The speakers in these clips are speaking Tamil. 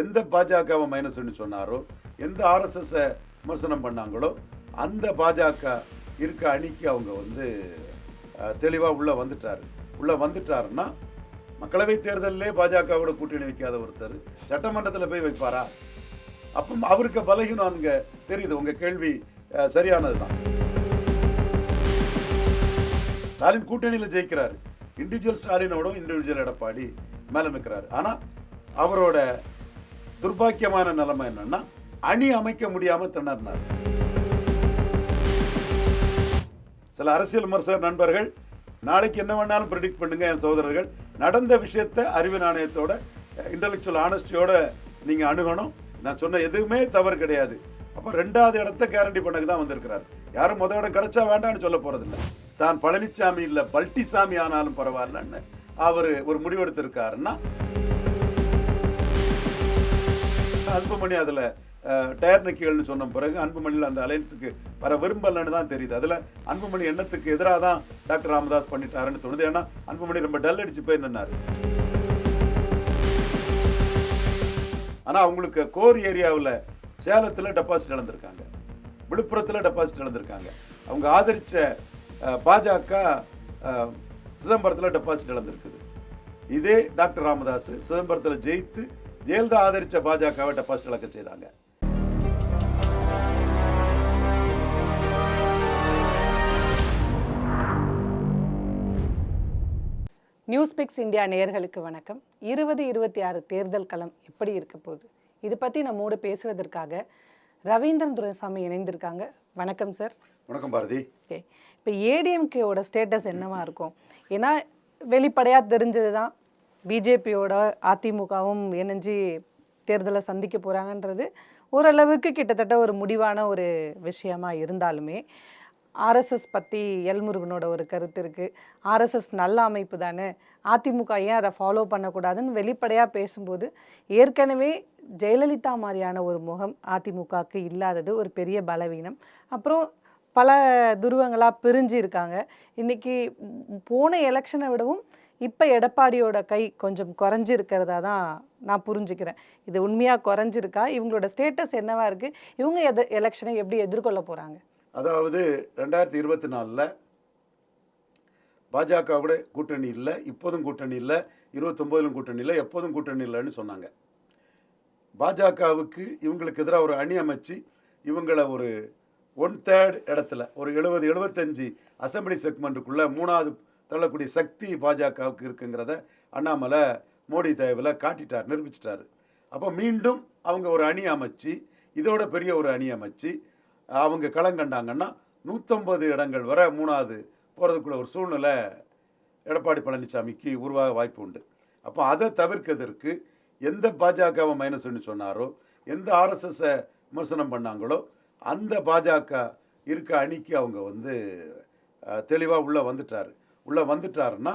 எந்த பாஜகவை மைனஸ்னு சொன்னாரோ எந்த ஆர்எஸ்எஸ்ஸை விமர்சனம் பண்ணாங்களோ அந்த பாஜக இருக்க அணிக்கு அவங்க வந்து தெளிவாக உள்ளே வந்துட்டார். உள்ளே வந்துட்டாருன்னா மக்களவை தேர்தலிலே பாஜகவோட கூட்டணி வைக்காத ஒருத்தர் சட்டமன்றத்தில் போய் வைப்பாரா? அப்போ அவருக்கு பலகீனம் அங்கே தெரியுது. உங்கள் கேள்வி சரியானது தான் ஸ்டாலின் கூட்டணியில் ஜெயிக்கிறாரு. இண்டிவிஜுவல் ஸ்டாலினோட இண்டிவிஜுவல் எடப்பாடி மேலே நிற்கிறாரு ஆனால் அவரோட துர்பாக்கியமான நிலைமை என்னன்னா அணி அமைக்க முடியாமல் திணறினார். சில அரசியல் விமர்சக நண்பர்கள் நாளைக்கு என்ன வேணாலும் ப்ரிடிக்ட் பண்ணுங்க என் சகோதரர்கள். நடந்த விஷயத்தை அறிவு நாணயத்தோட இன்டலெக்சுவல் ஆனஸ்டியோட நீங்கள் அணுகணும். நான் சொன்ன எதுவுமே தவறு கிடையாது. அப்போ ரெண்டாவது இடத்த கேரண்டி பண்ணக்கு தான் வந்திருக்கிறார். யாரும் முத இடம் கிடைச்சா வேண்டாம்னு சொல்ல போகிறதில்ல தான் பழனிசாமி இல்லை பல்ட்டிசாமி ஆனாலும் பரவாயில்லன்னு அவர் ஒரு முடிவெடுத்திருக்காருன்னா அன்புமணி அதில் டயர் நக்கிகள்னு சொன்ன பிறகு அன்புமணியில் அந்த அலையன்ஸுக்கு வர விரும்பலன்னு தான் தெரியுது. அதில் அன்புமணி எண்ணத்துக்கு எதிராக தான் டாக்டர் ராமதாஸ் பண்ணிட்டாருன்னு தோணுது. ஏன்னா அன்புமணி ரொம்ப டல் அடிச்சு போய் நின்னார். ஆனால் அவங்களுக்கு கோர் ஏரியாவில் சேலத்தில் டெபாசிட் இழந்திருக்காங்க. விழுப்புரத்தில் டெபாசிட் இழந்திருக்காங்க. அவங்க ஆதரித்த பாஜக சிதம்பரத்தில் டெபாசிட் இழந்திருக்குது. இதே டாக்டர் ராமதாஸ் சிதம்பரத்தில் ஜெயித்து ஜெயலலிதா ஆதரித்த பாஜகவை டெபாசிட் இழக்க செய்தாங்க. நியூஸ் பிக்ஸ் இந்தியா நேயர்களுக்கு வணக்கம். இருபது இருபத்தி ஆறு தேர்தல் களம் எப்படி இருக்க போகுது? இது பற்றி நம்மோடு பேசுவதற்காக ரவீந்திரன் துரைசாமி இணைந்திருக்காங்க. வணக்கம் சார் வணக்கம் பாரதி. ஓகே இப்போ ஏடிஎம்கேவோட ஸ்டேட்டஸ் என்னவா இருக்கும்? ஏன்னா வெளிப்படையாக தெரிஞ்சது தான் பிஜேபியோட அதிமுகவும் இணைஞ்சு தேர்தலை சந்திக்க போகிறாங்கன்றது ஓரளவுக்கு கிட்டத்தட்ட ஒரு முடிவான ஒரு விஷயமா இருந்தாலுமே ஆர்எஸ்எஸ் பற்றி எல்முருகனோட ஒரு கருத்து இருக்குது ஆர்எஸ்எஸ் நல்ல அமைப்பு தானே. அதிமுக ஏன் அதை ஃபாலோ பண்ணக்கூடாதுன்னு வெளிப்படையாக பேசும்போது ஏற்கனவே ஜெயலலிதா மாதிரியான ஒரு முகம் அதிமுகவுக்கு இல்லாதது ஒரு பெரிய பலவீனம். அப்புறம் பல துருவங்களாக பிரிஞ்சு இருக்காங்க. இன்றைக்கி போன எலெக்ஷனை விடவும் இப்போ எடப்பாடியோட கை கொஞ்சம் குறைஞ்சிருக்கிறதா தான் நான் புரிஞ்சுக்கிறேன். இது உண்மையாக குறைஞ்சிருக்கா? இவங்களோட ஸ்டேட்டஸ் என்னவா இருக்குது இவங்க எது எலெக்ஷனை எப்படி எதிர்கொள்ள போகிறாங்க அதாவது ரெண்டாயிரத்தி இருபத்தி நாலில் பாஜகவோட கூட்டணி இல்லை இப்போதும் கூட்டணி இல்லை இருபத்தொம்போதிலும் கூட்டணி இல்லை எப்போதும் கூட்டணி இல்லைன்னு சொன்னாங்க. பாஜகவுக்கு இவங்களுக்கு எதிராக ஒரு அணி அமைச்சு இவங்களை ஒரு ஒன் தேர்ட் இடத்துல ஒரு எழுபது எழுபத்தஞ்சு அசம்பிளி செக்மெண்ட்டுக்குள்ளே மூணாவது தள்ளக்கூடிய சக்தி பாஜகவுக்கு இருக்குங்கிறத அண்ணாமலை மோடி தயவில் காட்டிட்டார் நிரூபிச்சிட்டார். அப்போ மீண்டும் அவங்க ஒரு அணி அமைச்சு இதோட பெரிய ஒரு அணி அமைச்சு அவங்க களங்கண்டாங்கன்னா நூற்றம்பது இடங்கள் வரை மூணாவது போகிறதுக்குள்ள ஒரு சூழ்நிலை எடப்பாடி பழனிசாமிக்கு உருவாக வாய்ப்பு உண்டு. அப்போ அதை தவிர்க்கிறதுக்கு எந்த பாஜகவை மைனஸ்னு சொன்னாரோ எந்த ஆர்எஸ்எஸ்ஸை விமர்சனம் பண்ணாங்களோ அந்த பாஜக இருக்க அணிக்கு அவங்க வந்து தெளிவாக உள்ளே வந்துட்டார். உள்ளே வந்துட்டாருன்னா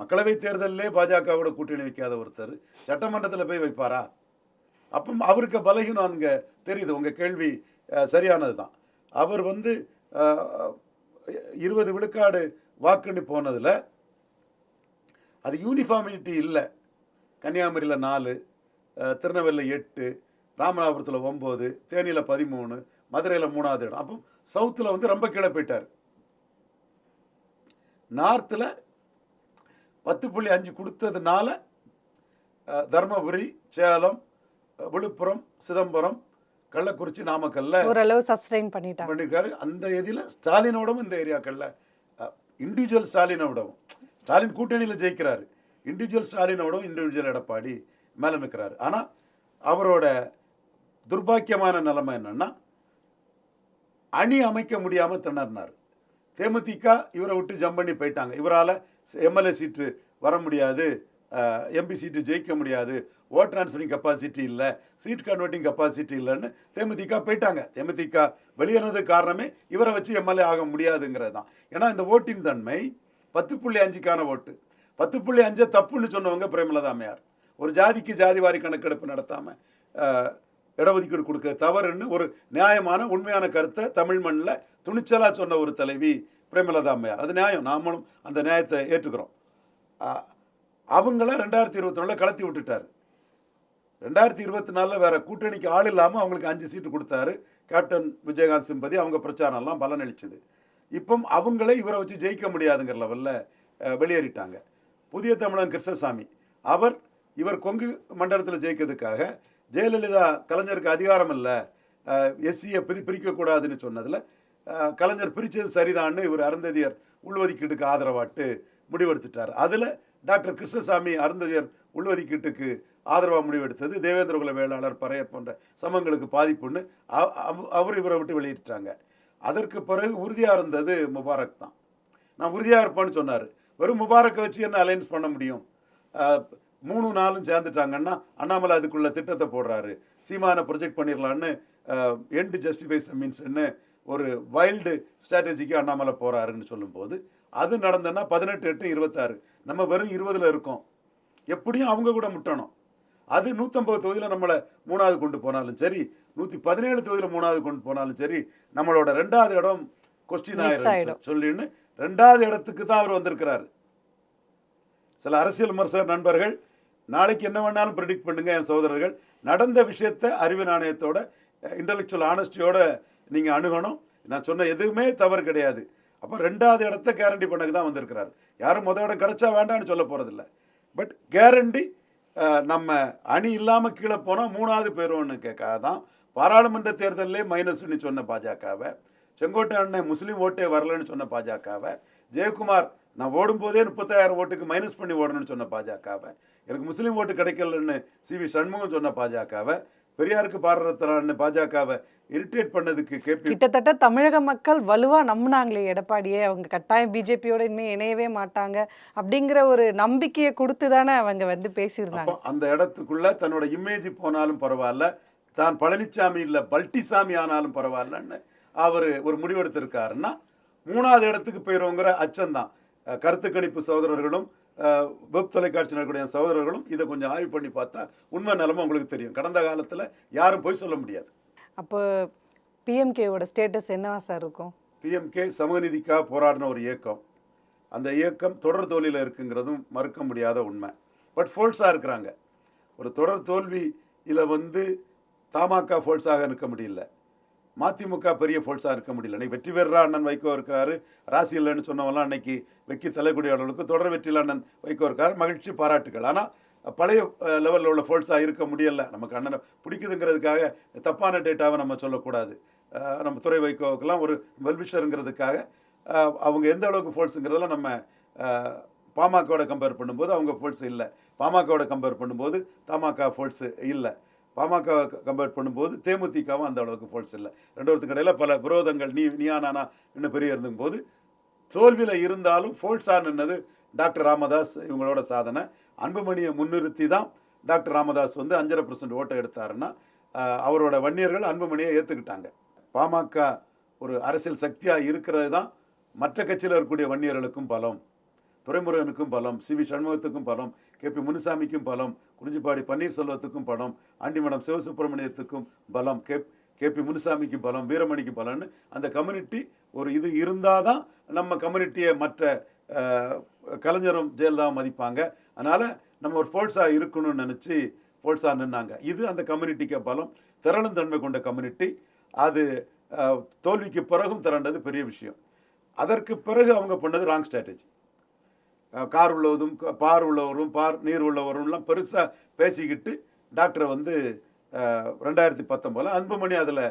மக்களவை தேர்தலிலே பாஜகவோட கூட்டணி வைக்காத ஒருத்தர் சட்டமன்றத்தில் போய் வைப்பாரா? அப்போ அவருக்கு பலகீனம் அங்கே தெரியுது. உங்கள் கேள்வி சரியானது தான் அவர் வந்து இருபது விழுக்காடு வாக்குன்னு போனதில் அது யூனிஃபார்மிலிட்டி இல்லை. கன்னியாகுமரியில் நாலு திருநெல்வேலியில் எட்டு ராமநாதபுரத்தில் ஒம்பது தேனியில் பதிமூணு மதுரையில் மூணாவது இடம். அப்போ சவுத்தில் வந்து ரொம்ப கீழே போயிட்டார். நார்த்தில் பத்து புள்ளி அஞ்சு கொடுத்ததுனால தருமபுரி சேலம் விழுப்புரம் சிதம்பரம் கள்ளக்குறிச்சி நாமக்கல்ல ஓரளவு சஸ்டெயின் பண்ணிட்டாங்க. பண்ணியிருக்காரு அந்த இதில் ஸ்டாலினோடவும் இந்த ஏரியாக்களில் இண்டிவிஜுவல் ஸ்டாலினோடவும் ஸ்டாலின் கூட்டணியில் ஜெயிக்கிறாரு. இண்டிவிஜுவல் ஸ்டாலினோடவும் இண்டிவிஜுவல் எடப்பாடி மேலே நிற்கிறாரு ஆனால் அவரோட துர்பாக்கியமான நிலைமை என்னன்னா அணி அமைக்க முடியாமல் திணறினார். தேமுதிக இவரை விட்டு ஜம்ப் பண்ணி போயிட்டாங்க. இவரால் எம்எல்ஏ சீட்டு வர முடியாது. எம்பி சீட்டு ஜெயிக்க முடியாது. ஓட் ட்ரான்ஸ்ஃபரிங் கெப்பாசிட்டி இல்லை. சீட் கன்வெர்ட்டிங் கெப்பாசிட்டி இல்லைன்னு தேமுதிக போயிட்டாங்க. தேமுதிக வெளியேறது காரணமே இவரை வச்சு எம்எல்ஏ ஆக முடியாதுங்கிறது தான். ஏன்னா இந்த ஓட்டின் தன்மை பத்து புள்ளி அஞ்சுக்கான ஓட்டு. பத்து புள்ளி அஞ்சை தப்புன்னு சொன்னவங்க பிரேமலதா அம்மையார். ஒரு ஜாதிக்கு ஜாதி வாரி கணக்கெடுப்பு நடத்தாமல் இடஒதுக்கீடு கொடுக்க தவறுன்னு ஒரு நியாயமான உண்மையான கருத்தை தமிழ் மண்ணில் துணிச்சலாக சொன்ன ஒரு தலைவி பிரேமலதா அம்மையார். அது நியாயம். நாமளும் அந்த நியாயத்தை ஏற்றுக்கிறோம். அவங்கள ரெண்டாயிரத்தி இருபத்தி கலத்தி விட்டுட்டார். ரெண்டாயிரத்தி இருபத்தி நாலில் வேற கூட்டணிக்கு ஆள் இல்லாமல் அவங்களுக்கு அஞ்சு சீட்டு கொடுத்தாரு. Captain Vijayakanth sympathy. அவங்க பிரச்சாரம்லாம் பலனளிச்சது. இப்போ அவங்களே இவரை வச்சு ஜெயிக்க முடியாதுங்கிற லெவலில் வெளியேறிட்டாங்க. புதிய தமிழன் கிருஷ்ணசாமி. அவர் இவர் கொங்கு மண்டலத்தில் ஜெயிக்கிறதுக்காக ஜெயலலிதா கலைஞருக்கு அதிகாரம் இல்லை எஸ்சியை பிரி பிரிக்கக்கூடாதுன்னு சொன்னதில் கலைஞர் பிரித்தது சரிதான்னு இவர் அருந்ததியர் உள்ஒதுக்கீட்டுக்கு ஆதரவாட்டு முடிவெடுத்துட்டார். அதில் டாக்டர் கிருஷ்ணசாமி அருந்ததியர் உள்ஒதுக்கீட்டுக்கு ஆதரவாக முடிவெடுத்தது தேவேந்திரகுல வேளாளர் பறையர் போன்ற சமங்களுக்கு பாதிப்புன்னு அவ- அவர் இவரை விட்டு வெளியிட்டாங்க. அதற்கு பிறகு உறுதியாக இருந்தது முபாரக் தான். நான் உறுதியாக இருப்பேன்னு சொன்னார். வெறும் முபாரக்கை வச்சு என்ன அலைன்ஸ் பண்ண முடியும்? மூணு நாளும் சேர்ந்துட்டாங்கன்னா அண்ணாமலை அதுக்குள்ள திட்டத்தை போடுறாரு. சீமானை ப்ரொஜெக்ட் பண்ணிடலான்னு எண்டு ஜஸ்டிஃபைஸ் மீன்ஸ்னு ஒரு வைல்டு ஸ்ட்ராட்டஜிக்கு அண்ணாமலை போகிறாருன்னு சொல்லும்போது அது நடந்ததுன்னா பதினெட்டு எட்டு இருபத்தாறு. நம்ம வெறும் இருபதில் இருக்கோம். எப்படியும் அவங்க கூட முட்டணும். அது நூற்றம்பது தொகுதியில் நம்மளை மூணாவது கொண்டு போனாலும் சரி நூற்றி பதினேழு தொகுதியில் மூணாவது கொண்டு போனாலும் சரி நம்மளோட ரெண்டாவது இடம் கொஸ்டின் ஆயிரும். சொல்லின்னு ரெண்டாவது இடத்துக்கு தான் அவர் வந்திருக்கிறாரு. சில அரசியல் விமர்சகர் நண்பர்கள் நாளைக்கு என்ன வேணாலும் ப்ரிடிக்ட் பண்ணுங்க என் சகோதரர்கள். நடந்த விஷயத்தை அறிவு நாணயத்தோட இன்டலெக்சுவல் ஆனஸ்டியோட நீங்கள் அணுகணும். நான் சொன்ன எதுவுமே தவறு கிடையாது. அப்போ ரெண்டாவது இடத்த கேரண்டி பண்ணக்கு தான் வந்திருக்கிறார். யாரும் மொதல் இடம் கிடச்சா வேண்டாம்னு சொல்ல போகிறதில்ல பட் கேரண்டி நம்ம அணி இல்லாமல் கீழே போனால் மூணாவது பேருன்னு கேட்காத தான். பாராளுமன்ற தேர்தலே மைனஸ்னு சொன்ன பாஜகவை. செங்கோட்டை அண்ணன் முஸ்லீம் ஓட்டே வரலன்னு சொன்ன பாஜகவை. ஜெயக்குமார் நான் ஓடும்போதே முப்பத்தாயிரம் ஓட்டுக்கு மைனஸ் பண்ணி ஓடணும்னு சொன்ன பாஜகவை. எனக்கு முஸ்லீம் ஓட்டு கிடைக்கலன்னு சி வி சண்முகம் சொன்ன பாஜகவை. பெரியாருக்கு பாரதத்தரான்னு பாஜகவை இரிட்டேட் பண்ணதுக்கு கேபி கிட்டத்தட்ட தமிழக மக்கள் வலுவா நம்பினாங்களே எடப்பாடியே. அவங்க கட்டாயம் பிஜேபியோட இனிமே இணையவே மாட்டாங்க அப்படிங்கிற ஒரு நம்பிக்கையை கொடுத்து தானே அவங்க வந்து பேசியிருந்தாங்க. அந்த இடத்துக்குள்ள தன்னோட இமேஜ் போனாலும் பரவாயில்ல தான் பழனிசாமி இல்லை பல்ட்டிசாமி ஆனாலும் பரவாயில்லன்னு அவர் ஒரு முடிவெடுத்திருக்காருன்னா மூணாவது இடத்துக்கு போயிடுவோங்கிற அச்சம்தான். கருத்து கணிப்பு சகோதரர்களும் வெப் தொலைக்காட்சி நடக்கூடிய சகோதரர்களும் இதை கொஞ்சம் ஆய்வு பண்ணி பார்த்தா உண்மை நிலைமை உங்களுக்கு தெரியும். கடந்த காலத்தில் யாரும் போய் சொல்ல முடியாது. அப்போ பிஎம்கேவோட ஸ்டேட்டஸ் என்னவா சார் இருக்கும்? பிஎம்கே சமூகநீதிக்காக போராடின ஒரு இயக்கம். அந்த இயக்கம் தொடர் தோல்வியில் இருக்குங்கிறதும் மறுக்க முடியாத உண்மை. பட் ஃபோல்ஸாக இருக்கிறாங்க. ஒரு தொடர் தோல்வியில் வந்து தமாக ஃபோல்ஸாக இருக்க முடியல. மதிமுக பெரிய ஃபோல்ஸாக இருக்க முடியல. இன்னைக்கு வெற்றி பெறா அண்ணன் வைகோ இருக்காரு ராசி இல்லைன்னு சொன்னவங்களாம் அன்னைக்கு வெக்கி தலைக்குடியாளர்களுக்கு தொடர் வெற்றியில் அண்ணன் வைகோ இருக்காரு. மகிழ்ச்சி பாராட்டுகள். ஆனால் பழைய லெவலில் உள்ள ஃபோல்ஸாக இருக்க முடியலை. நமக்கு அண்ணனை பிடிக்குதுங்கிறதுக்காக தப்பான டேட்டாவை நம்ம சொல்லக்கூடாது. நம்ம துறை வைகோவுக்கெல்லாம் ஒரு வெல்விஷருங்கிறதுக்காக அவங்க எந்த அளவுக்கு ஃபோல்ஸுங்கிறதெல்லாம் நம்ம பாமகவோட கம்பேர் பண்ணும்போது அவங்க ஃபோல்ஸ் இல்லை. பாமகவோட கம்பேர் பண்ணும்போது தமாக ஃபோல்ஸு இல்லை. பாமக கம்பேர் பண்ணும்போது தேமுதிகவும் அந்த அளவுக்கு ஃபோல்ஸ் இல்லை. ரெண்டு கடையில் பல விரோதங்கள் நீ நீயா நானா இன்னும் பெரிய இருந்தும்போது தோல்வியில் இருந்தாலும் ஃபோல்ஸாக நின்னது டாக்டர் ராமதாஸ் இவங்களோட சாதனை. அன்புமணியை முன்னிறுத்தி தான் டாக்டர் ராமதாஸ் வந்து அஞ்சரை பர்சன்ட் ஓட்டை எடுத்தாருன்னா அவரோட வன்னியர்கள் அன்புமணியை ஏற்றுக்கிட்டாங்க பாமக ஒரு அரசியல் சக்தியாக இருக்கிறது தான் மற்ற கட்சியில் இருக்கக்கூடிய வன்னியர்களுக்கும் பலம். துரைமுருகனுக்கும் பலம் சி வி சண்முகத்துக்கும் பலம் கே பி முனுசாமிக்கும் பலம் குறிஞ்சிப்பாடி பன்னீர்செல்வத்துக்கும் பலம் ஆண்டிமடம் சிவசுப்பிரமணியத்துக்கும் பலம் கே கே பி முனுசாமிக்கும் பலம் வீரமணிக்கு பலம்னு அந்த கம்யூனிட்டி ஒரு இது இருந்தால் தான் நம்ம கம்யூனிட்டியை மற்ற கலைஞரும் ஜெயலலிதாவும் மதிப்பாங்க. அதனால் நம்ம ஒரு ஃபோல்ஸாக இருக்கணும்னு நினச்சி ஃபோல்ஸாக நின்னாங்க. இது அந்த கம்யூனிட்டிக்கு பலம் திரளும் தன்மை கொண்ட கம்யூனிட்டி. அது தோல்விக்கு பிறகும் திரண்டது பெரிய விஷயம். அதற்கு பிறகு அவங்க பண்ணது ராங் ஸ்ட்ராட்டஜி. கார் உள்ளவதும் பார் உள்ளவரும் பார் நீர் உள்ளவரும்லாம் பெருசாக பேசிக்கிட்டு டாக்டரை வந்து ரெண்டாயிரத்தி பத்தொம்போதில் அன்புமணி அதில்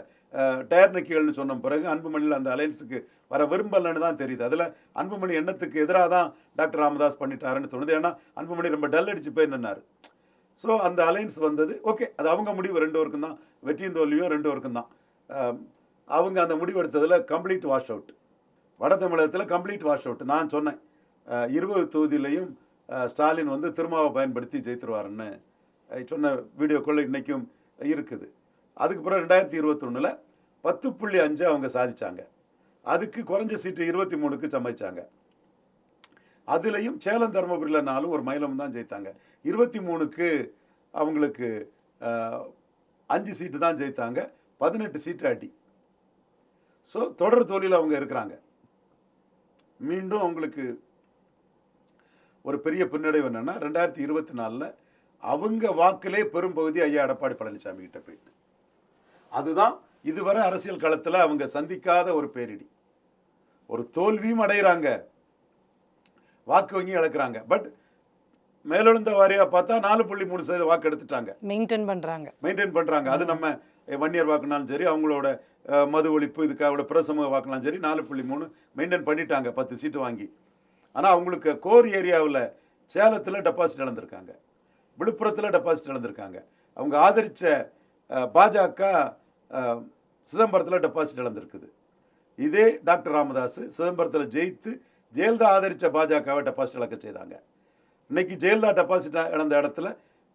டயர் நக்கிகள்னு சொன்ன பிறகு அன்புமணியில் அந்த அலையன்ஸுக்கு வர விரும்பலன்னு தான் தெரியுது. அதில் அன்புமணி எண்ணத்துக்கு எதிராக தான் டாக்டர் ராமதாஸ் பண்ணிட்டாருன்னு தோணுது. ஏன்னா அன்புமணி ரொம்ப டல் அடிச்சு போய் நின்னார். ஸோ அந்த அலைன்ஸ் வந்தது. ஓகே அது அவங்க முடிவு ரெண்டு பேருக்கும் தான். வெற்றியும் தோல்வியும் ரெண்டு பேருக்கும் தான். அவங்க அந்த முடிவு எடுத்ததில் கம்ப்ளீட் வாஷ் அவுட் வட தமிழகத்தில் கம்ப்ளீட் வாஷ் அவுட் நான் சொன்னேன். இருபது தொகுதியிலையும் ஸ்டாலின் வந்து திருமாவை பயன்படுத்தி ஜெயித்துருவாருன்னு சொன்ன வீடியோக்குள்ள இன்றைக்கும் இருக்குது. அதுக்கு பிறகு ரெண்டாயிரத்தி இருபத்தொன்னில் பத்து புள்ளி அஞ்சு அவங்க சாதித்தாங்க அதுக்கு குறைஞ்ச சீட்டு இருபத்தி மூணுக்கு சமைச்சாங்க. அதுலேயும் சேலம் தருமபுரியில் நாலும் ஒரு மயிலம் தான் ஜெயித்தாங்க. இருபத்தி மூணுக்கு அவங்களுக்கு அஞ்சு சீட்டு தான் ஜெயித்தாங்க. பதினெட்டு சீட்டு அடி. ஸோ தொடர் தோல்வியில் அவங்க இருக்கிறாங்க. மீண்டும் அவங்களுக்கு ஒரு பெரிய பின்னடைவு என்னென்னா ரெண்டாயிரத்தி இருபத்தி நாலில் அவங்க வாக்கிலே பெரும்பகுதி ஐயா எடப்பாடி பழனிசாமி கிட்ட போயிட்டு. அதுதான் இதுவரை அரசியல் களத்தில் அவங்க சந்திக்காத ஒரு பேரிடி. ஒரு தோல்வியும் அடைகிறாங்க வாக்கு வங்கி இழக்கிறாங்க. பட் மேலெழுந்த வாரியாக பார்த்தா நாலு புள்ளி மூணு சதவீத வாக்கு எடுத்துட்டாங்க. மெயின்டைன் பண்றாங்க. மெயின்டைன் பண்ணுறாங்க அது நம்ம வன்னியர் வாக்குனாலும் சரி அவங்களோட மது ஒழிப்பு இதுக்காக பிரசம வாக்குனாலும் சரி நாலு புள்ளி மூணு மெயின்டைன் பண்ணிட்டாங்க. பத்து சீட்டு வாங்கி. ஆனால் அவங்களுக்கு கோர் ஏரியாவில் சேலத்தில் டெபாசிட் இழந்திருக்காங்க. விழுப்புரத்தில் டெபாசிட் இழந்திருக்காங்க. அவங்க ஆதரித்த பாஜக சிதம்பரத்தில் டெபாசிட் இழந்திருக்குது. இதே டாக்டர் ராமதாஸ் சிதம்பரத்தில் ஜெயித்து ஜெயலலிதா ஆதரித்த பாஜகவை டெபாசிட் இழக்க செய்தாங்க. இன்றைக்கி ஜெயலலிதா டெபாசிட் இழந்த இடத்துல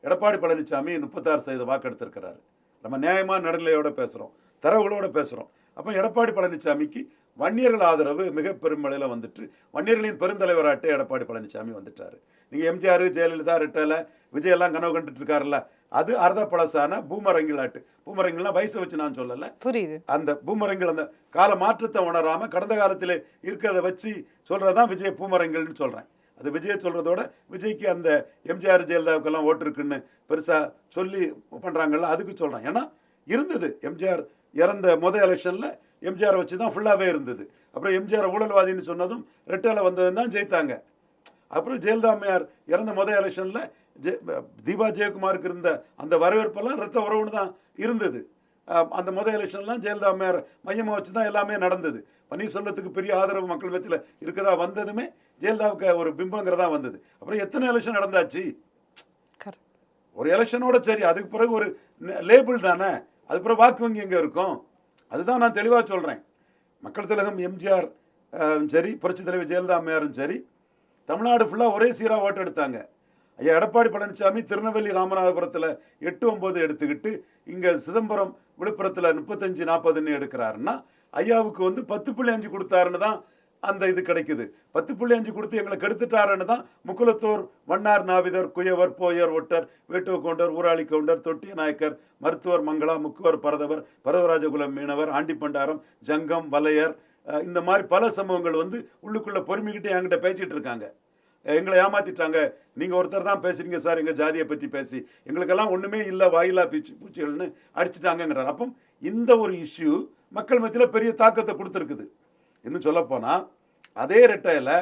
எடப்பாடி பழனிசாமி முப்பத்தாறு சதவீத வாக்கு எடுத்திருக்கிறாரு நம்ம நியாயமாக நடுநிலையோட பேசுகிறோம் தரவுகளோட பேசுகிறோம் அப்போ எடப்பாடி பழனிசாமிக்கு வன்னியர்கள் ஆதரவு மிக பெருமளவில் வந்துட்டு வன்னியர்களின் பெருந்தலைவராட்டு எடப்பாடி பழனிசாமி வந்துட்டார். நீங்கள் எம்ஜிஆர் ஜெயலலிதா ரெட்டலை விஜய் எல்லாம் கனவு கண்டுட்டு இருக்காருல்ல அது அர்த்த பழசான பூமரங்கிலாட்டு பூமரங்கிலாம் வயசை வச்சு நான் சொல்லலை. புரியுது. அந்த பூமரங்கள் அந்த கால மாற்றத்தை உணராம கடந்த காலத்தில் இருக்கிறத வச்சு சொல்றதான் விஜய் பூமரங்கள்னு சொல்றேன். அது விஜய் சொல்றதோட விஜய்க்கு அந்த எம்ஜிஆர் ஜெயலலிதாவுக்கெல்லாம் ஓட்டு இருக்குன்னு பெருசா சொல்லி பண்றாங்கல்ல அதுக்கு சொல்றேன். ஏன்னா இருந்தது எம்ஜிஆர் இறந்த முத எலெக்ஷன்ல எம்ஜிஆர் வச்சு தான் ஃபுல்லாகவே இருந்தது. அப்புறம் எம்ஜிஆர் ஊழல்வாதின்னு சொன்னதும் ரெட்டலை வந்ததுன்னு தான் ஜெயித்தாங்க. அப்புறம் ஜெயலலிதா அம்மையார் இறந்த முத எலெக்ஷனில் ஜெ தீபா ஜெயக்குமாருக்கு இருந்த அந்த வரவேற்பெல்லாம் ரத்த உறவுன்னு தான் இருந்தது. அந்த முத எலெக்ஷன்லாம் ஜெயலலிதா அம்மையார் மையமாக வச்சு தான் எல்லாமே நடந்தது. பன்னீர்செல்வத்துக்கு பெரிய ஆதரவு மக்கள் மத்தியில் இருக்கதா வந்ததுமே ஜெயலலிதாவுக்கு ஒரு பிம்பங்கிறதா வந்தது. அப்புறம் எத்தனை எலெக்ஷன் நடந்தாச்சு? கரெக்ட் ஒரு எலெக்ஷனோட சரி அதுக்கு பிறகு ஒரு லேபிள் தானே? அது பிறகு வாக்கு வங்கி எங்கே இருக்கும்? அதுதான் நான் தெளிவாக சொல்கிறேன் மக்கள் திலகம் எம்ஜிஆர் சரி புரட்சி தலைவர் ஜெயலலிதா அம்மையாரும் சரி தமிழ்நாடு ஃபுல்லாக ஒரே சீராக ஓட்டு எடுத்தாங்க. ஐயா எடப்பாடி பழனிசாமி திருநெல்வேலி ராமநாதபுரத்தில் எட்டு ஒம்பது எடுத்துக்கிட்டு இங்கே சிதம்பரம் விழுப்புரத்தில் முப்பத்தஞ்சு நாற்பதுன்னு எடுக்கிறாருன்னா ஐயாவுக்கு வந்து பத்து புள்ளி அஞ்சு கொடுத்தாருன்னு தான் அந்த இது கிடைக்குது. பத்து புள்ளி அஞ்சு கொடுத்து எங்களை கெடுத்துட்டாருன்னு தான் Mukkulathor வண்ணார் நாவிதர் குயவர் Boer ஒட்டர் வேட்டுவ counter Urali counter தொட்டிய நாயக்கர் மருத்துவர் மங்களா முக்குவர் பரதவர் பரதராஜகுலம் மீனவர் ஆண்டிப்பண்டாரம் ஜங்கம் வலையர் இந்த மாதிரி பல சம்பவங்கள் வந்து உள்ளுக்குள்ளே பொறுமிக்கிட்டு என்கிட்ட பேசிட்டு இருக்காங்க. எங்களை ஏமாத்திட்டாங்க. நீங்கள் ஒருத்தர் தான் பேசுறீங்க சார் எங்கள் ஜாதியை பற்றி பேசி. எங்களுக்கெல்லாம் ஒன்றுமே இல்லை வாயிலா பீச்சு பூச்சிகள்னு அடிச்சிட்டாங்கங்கிறார். அப்போ இந்த ஒரு இஷ்யூ மக்கள் மத்தியில் பெரிய தாக்கத்தை கொடுத்துருக்குது. இன்னும் சொல்லப்போனால் அதே ரெட்டையில்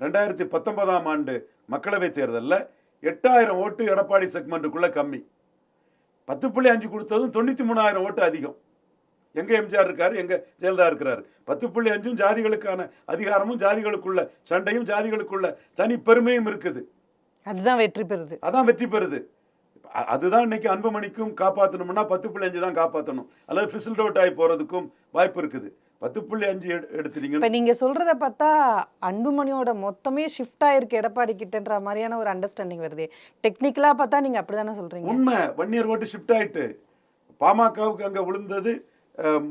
ரெண்டாயிரத்தி பத்தொன்பதாம் ஆண்டு மக்களவைத் தேர்தலில் எட்டாயிரம் ஓட்டு எடப்பாடி செக்மெண்ட்டுக்குள்ளே கம்மி. பத்து புள்ளி அஞ்சு கொடுத்ததும் தொண்ணூற்றி மூணாயிரம் ஓட்டு அதிகம். எங்கே எம்ஜிஆர் இருக்காரு எங்கே ஜெயலலிதா இருக்கிறாரு. பத்து புள்ளி அஞ்சும் ஜாதிகளுக்கான அதிகாரமும் ஜாதிகளுக்குள்ள சண்டையும் ஜாதிகளுக்குள்ள தனி பெருமையும் இருக்குது. அதுதான் வெற்றி பெறுது. அதான் வெற்றி பெறுது. அதுதான் இன்னைக்கு அன்புமணிக்கும் காப்பாற்றணும்னா பத்து புள்ளி அஞ்சு தான் காப்பாற்றணும் அல்லது ஃபிசில்ட் அவுட் ஆகி போகிறதுக்கும் வாய்ப்பு இருக்குது. பத்து புள்ளி அஞ்சு எடு- எடுத்துட்டீங்கன்னா இப்ப நீங்க சொல்றத பார்த்தா அன்புமணியோட மொத்தமே ஷிஃப்ட் ஆயிருக்கு எடப்பாடி கிட்டன்ற மாதிரியான ஒரு அண்டர்ஸ்டாண்டிங் வருது. டெக்னிக்கலா பார்த்தா நீங்க அப்படிதானே சொல்றீங்க? உண்மை. வன்னியர் ஓட்டு ஷிஃப்ட் ஆயிட்டு. பாமகவுக்கு அங்கே விழுந்தது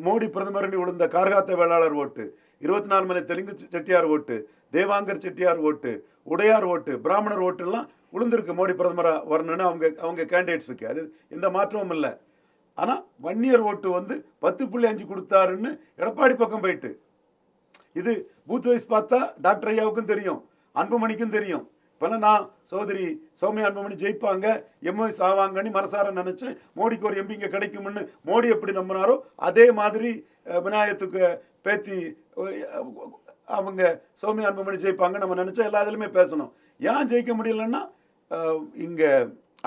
மோடி பிரதமர் விழுந்த கார்காத்த வேளாளர் ஓட்டு இருபத்தி நாலு மணி தெலுங்கு செட்டியார் ஓட்டு தேவாங்கர் செட்டியார் ஓட்டு உடையார் ஓட்டு பிராமணர் ஓட்டுலாம் விழுந்திருக்கு மோடி பிரதமராக வரணும்னு அவங்க அவங்க கேண்டிடேட்ஸுக்கு அது எந்த மாற்றமும் இல்லை. ஆனால் வன்னியர் ஓட்டு வந்து பத்து புள்ளி அஞ்சு கொடுத்தாருன்னு எடப்பாடி பக்கம் போயிட்டு. இது பூத் வைஸ் பார்த்தா டாக்டர் ஐயாவுக்கும் தெரியும் அன்புமணிக்கும் தெரியும். இப்போல்லாம் நான் சோதரி சௌமியா அன்புமணி ஜெயிப்பாங்க எம்எஸ் ஆவாங்கன்னு மனசார நினச்சேன். மோடிக்கு ஒரு எம்பிங்க கிடைக்கும்னு மோடி எப்படி நம்பினாரோ அதே மாதிரி விநாயகத்துக்கு பேத்தி அவங்க சௌமியா அன்புமணி ஜெயிப்பாங்க நம்ம நினச்சா எல்லா இதுலையுமே பேசணும். ஏன் ஜெயிக்க முடியலன்னா இங்கே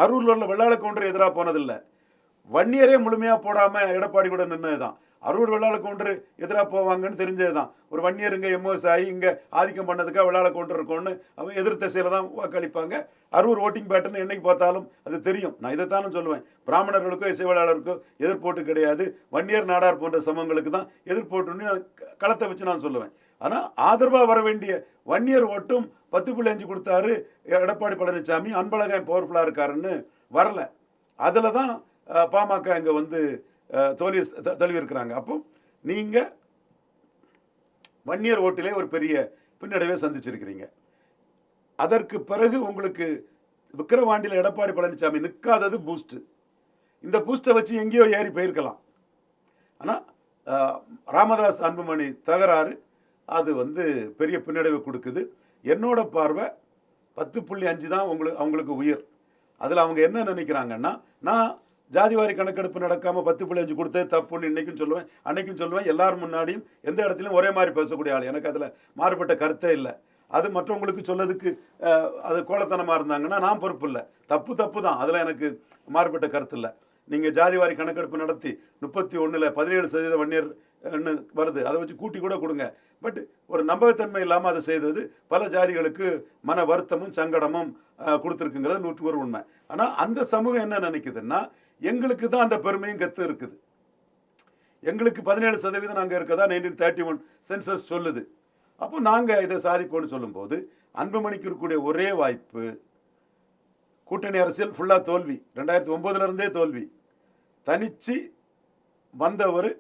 அரூரில் உள்ள வெள்ளாள கவுண்டர் எதிராக போனதில்லை. வன்னியரே முழுமையாக போடாமல் எடப்பாடி கூட நின்னது தான் அரூர் வெள்ளாள கவுண்டர் எதிராக போவாங்கன்னு தெரிஞ்சது தான் ஒரு வன்னியர் இங்கே எம்ஓஎஸ் ஆகி இங்கே ஆதிக்கம் பண்ணதுக்காக வெள்ளாள கொண்டு இருக்கோன்னு அவன் எதிர் திசையில் தான் வாக்களிப்பாங்க. அரூர் ஓட்டிங் பேட்டர்ன் என்னைக்கு பார்த்தாலும் அது தெரியும். நான் இதைத்தானும் சொல்லுவேன். பிராமணர்களுக்கோ இசைவாளருக்கோ எதிர்போட்டு கிடையாது. வன்னியர் நாடார் போன்ற சமங்களுக்கு தான் எதிர்போட்டுன்னு களத்தை வச்சு நான் சொல்லுவேன். ஆனால் ஆதரவாக வர வேண்டிய வன்னியர் ஓட்டும் பத்து புள்ளி அஞ்சு கொடுத்தாரு எடப்பாடி பழனிசாமி அன்பழகன் பவர்ஃபுல்லாக இருக்காருன்னு வரல. அதில் தான் பாமக இங்கே வந்து தோல்வி த- தழுவி இருக்கிறாங்க அப்போ நீங்கள் வன்னியர் ஓட்டிலே ஒரு பெரிய பின்னடைவை சந்திச்சிருக்கிறீங்க. அதற்கு பிறகு உங்களுக்கு விக்கிரவாண்டியில் எடப்பாடி பழனிசாமி நிற்காதது பூஸ்ட்டு இந்த பூஸ்ட்டை வச்சு எங்கேயோ ஏறி போயிருக்கலாம். ஆனால் ராமதாஸ் அன்புமணி தகராறு அது வந்து பெரிய பின்னடைவை கொடுக்குது. என்னோட பார்வை பத்து புள்ளி அஞ்சு தான் உங்களுக்கு அவங்களுக்கு உயர். அதில் அவங்க என்ன நினைக்கிறாங்கன்னா நான் ஜாதிவாரி கணக்கெடுப்பு நடக்காமல் பத்து புள்ளி அஞ்சு கொடுத்தது தப்புன்னு இன்றைக்கும் சொல்லுவேன் அன்னைக்கும் சொல்லுவேன் எல்லார் முன்னாடியும் எந்த இடத்துலையும் ஒரே மாதிரி பேசக்கூடிய ஆள். எனக்கு அதில் மாறுபட்ட கருத்தே இல்லை. அது மற்றவங்களுக்கு சொல்லதுக்கு அது கோலத்தனமாக இருந்தாங்கன்னா நான் பொறுப்பு இல்லை. தப்பு தப்பு தான். அதில் எனக்கு மாறுபட்ட கருத்து இல்லை. நீங்கள் ஜாதிவாரி கணக்கெடுப்பு நடத்தி முப்பத்தி ஒன்றில் பதினேழு சதவீத வன்னியர் வருது. அதை வச்சு கூட்டி கூட கொடுங்க. பட் ஒரு நம்பகத்தன்மை இல்லாமல் அதை செய்தது பல ஜாதிகளுக்கு மன வருத்தமும் சங்கடமும் கொடுத்துருக்குங்கிறது நூற்று ஒரு உண்மை. ஆனால் அந்த சமூகம் என்ன நினைக்குதுன்னா எங்களுக்கு தான் அந்த பெருமையும் கத்து இருக்குது. எங்களுக்கு பதினேழு சதவீதம் நாங்கள் இருக்கதா நைன்டீன் தேர்ட்டி ஒன் சென்சஸ் சொல்லுது. அப்போ நாங்கள் இதை சாதிப்போம்னு சொல்லும்போது அன்புமணிக்கு இருக்கக்கூடிய ஒரே வாய்ப்பு கூட்டணி அரசியல் ஃபுல்லாக தோல்வி. ரெண்டாயிரத்தி ஒம்போதுலேருந்தே தோல்வி. தனிச்சு வந்தவர்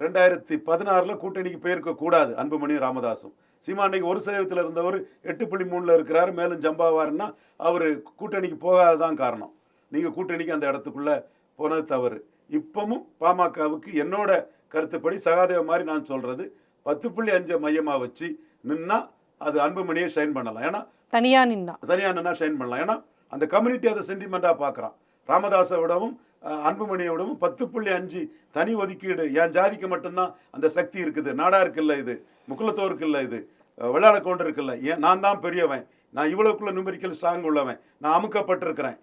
ரெண்டாயிரத்தி பதினாறில் கூட்டணிக்கு போயிருக்கக்கூடாது அன்புமணி ராமதாசும். சீமா அன்னைக்கு ஒரு சதவீதத்தில் இருந்தவர் எட்டு புள்ளி மூணில் இருக்கிறாரு மேலும் ஜம்பாவாருன்னா அவர் கூட்டணிக்கு போகாததான் காரணம். நீங்கள் கூட்டணிக்கு அந்த இடத்துக்குள்ளே போனது தவறு. இப்பவும் பாமகவுக்கு என்னோட கருத்துப்படி சகாதேவ மாதிரி நான் சொல்கிறது பத்து புள்ளி அஞ்சை மையமாக வச்சு நின்னா அது அன்புமணியை ஷைன் பண்ணலாம். ஏன்னா தனியா நின்னா. தனியாக நின்னா ஷைன் பண்ணலாம். ஏன்னா அந்த கம்யூனிட்டி அதை சென்டிமெண்ட்டாக பார்க்குறான். ராமதாஸை விடவும் அஹ், அன்புமணியை விடவும் பத்து புள்ளி அஞ்சு தனி ஒதுக்கீடு. என் ஜாதிக்கு மட்டும்தான் அந்த சக்தி இருக்குது. நாடாருக்கு இல்லை இது? முக்குலத்தோருக்கு இல்லை இது? வெள்ளாள கவுண்டர் இருக்குல்ல? ஏன் நான் தான் பெரியவன். நான் இவ்வளோக்குள்ள நியூமெரிக்கல் ஸ்ட்ராங் உள்ளவன். நான் அமுக்கப்பட்டிருக்கிறேன்.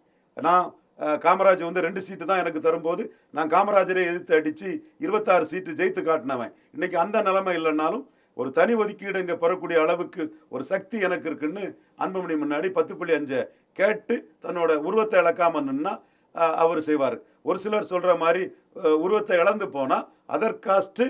நான் காமராஜ் வந்து ரெண்டு சீட்டு தான் எனக்கு தரும்போது நான் காமராஜரை எதிர்த்து அடித்து இருபத்தாறு சீட்டு ஜெயித்து காட்டினவன். இன்றைக்கி அந்த நிலைமை இல்லைன்னாலும் ஒரு தனி ஒதுக்கீடு இங்கே பெறக்கூடிய அளவுக்கு ஒரு சக்தி எனக்கு இருக்குன்னு அன்புமணி முன்னாடி பத்து புள்ளி அஞ்சை கேட்டு தன்னோட உருவத்தை இழக்காமல் நின்னா அவர் செய்வார். ஒரு சிலர் சொல்கிற மாதிரி உருவத்தை இழந்து போனால் அதர் காஸ்ட்டு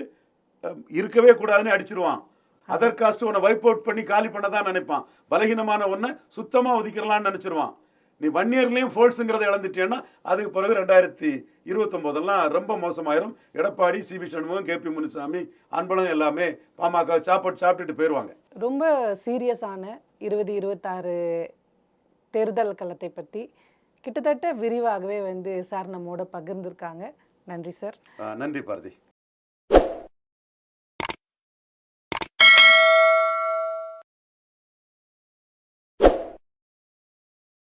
இருக்கவே கூடாதுன்னு அடிச்சிருவான். அதர் காஸ்ட் உன்னை வைப் அவுட் பண்ணி காலி பண்ண தான் நினைப்பான். பலகீனமான ஒன்றை சுத்தமாக ஒதுக்கிறலாம்னு நினச்சிருவான். நீ ஒன் இயர்லேயும் ஃபோல்ஸுங்கிறத இழந்துட்டேன்னா அதுக்கு பிறகு ரெண்டாயிரத்தி இருபத்தொம்போதெல்லாம் ரொம்ப மோசமாயிரும். Edappadi C V Shanmugam K P Munusamy அன்பழம் எல்லாமே பாமக சாப்பாடு சாப்பிட்டுட்டு போயிடுவாங்க ரொம்ப சீரியஸான இருபது இருபத்தாறு தேர்தல் களத்தை பற்றி கிட்டத்தட்ட விரிவாகவே வந்து சார் நம்மோட பகிர்ந்திருக்காங்க. நன்றி சார். நன்றி பாரதி.